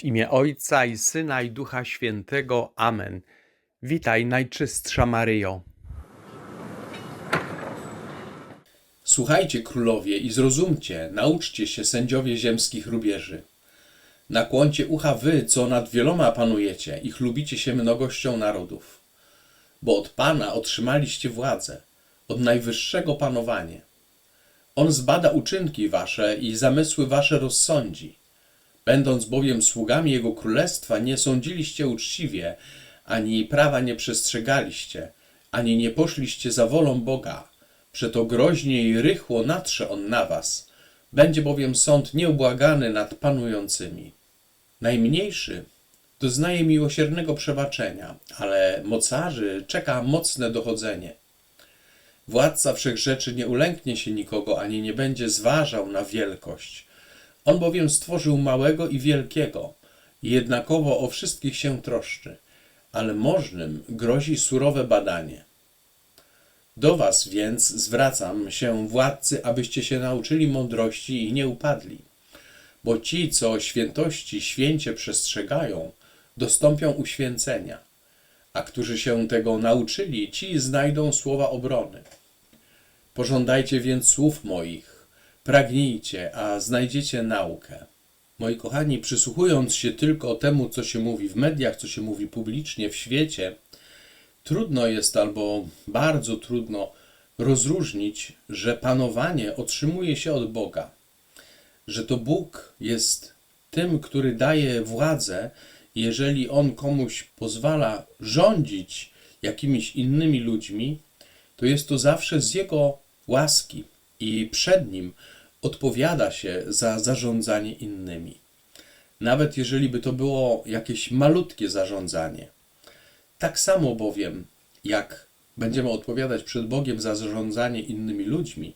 W imię Ojca i Syna i Ducha Świętego. Amen. Witaj, Najczystsza Maryjo. Słuchajcie, królowie, i zrozumcie, nauczcie się, sędziowie ziemskich rubieży. Nakłoncie ucha wy, co nad wieloma panujecie i chlubicie się mnogością narodów. Bo od Pana otrzymaliście władzę, od Najwyższego panowanie. On zbada uczynki wasze i zamysły wasze rozsądzi. Będąc bowiem sługami Jego Królestwa, nie sądziliście uczciwie, ani prawa nie przestrzegaliście, ani nie poszliście za wolą Boga. Przeto groźnie i rychło natrze On na was. Będzie bowiem sąd nieubłagany nad panującymi. Najmniejszy doznaje miłosiernego przebaczenia, ale mocarzy czeka mocne dochodzenie. Władca wszechrzeczy nie ulęknie się nikogo, ani nie będzie zważał na wielkość. On bowiem stworzył małego i wielkiego, jednakowo o wszystkich się troszczy, ale możnym grozi surowe badanie. Do was więc zwracam się, władcy, abyście się nauczyli mądrości i nie upadli. Bo ci, co świętości święcie przestrzegają, dostąpią uświęcenia, a którzy się tego nauczyli, ci znajdą słowa obrony. Pożądajcie więc słów moich, pragnijcie, a znajdziecie naukę. Moi kochani, przysłuchując się tylko temu, co się mówi w mediach, co się mówi publicznie w świecie, trudno jest albo bardzo trudno rozróżnić, że panowanie otrzymuje się od Boga, że to Bóg jest tym, który daje władzę, jeżeli On komuś pozwala rządzić jakimiś innymi ludźmi, to jest to zawsze z Jego łaski i przed Nim odpowiada się za zarządzanie innymi. Nawet jeżeli by to było jakieś malutkie zarządzanie. Tak samo bowiem, jak będziemy odpowiadać przed Bogiem za zarządzanie innymi ludźmi,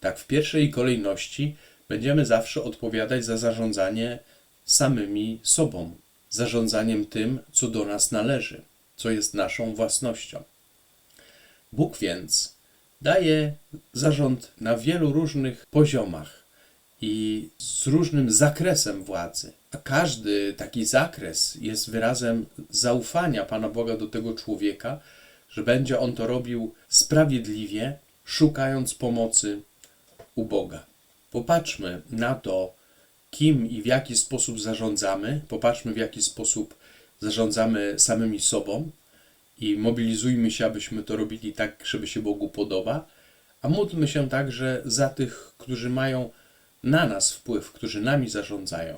tak w pierwszej kolejności będziemy zawsze odpowiadać za zarządzanie samymi sobą, zarządzaniem tym, co do nas należy, co jest naszą własnością. Bóg więc daje zarząd na wielu różnych poziomach i z różnym zakresem władzy. A każdy taki zakres jest wyrazem zaufania Pana Boga do tego człowieka, że będzie on to robił sprawiedliwie, szukając pomocy u Boga. Popatrzmy na to, kim i w jaki sposób zarządzamy, popatrzmy w jaki sposób zarządzamy samymi sobą i mobilizujmy się, abyśmy to robili tak, żeby się Bogu podoba, a módlmy się także za tych, którzy mają na nas wpływ, którzy nami zarządzają,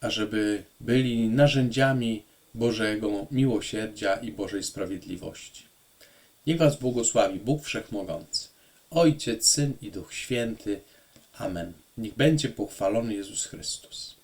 ażeby byli narzędziami Bożego miłosierdzia i Bożej sprawiedliwości. Niech Was błogosławi Bóg Wszechmogący, Ojciec, Syn i Duch Święty. Amen. Niech będzie pochwalony Jezus Chrystus.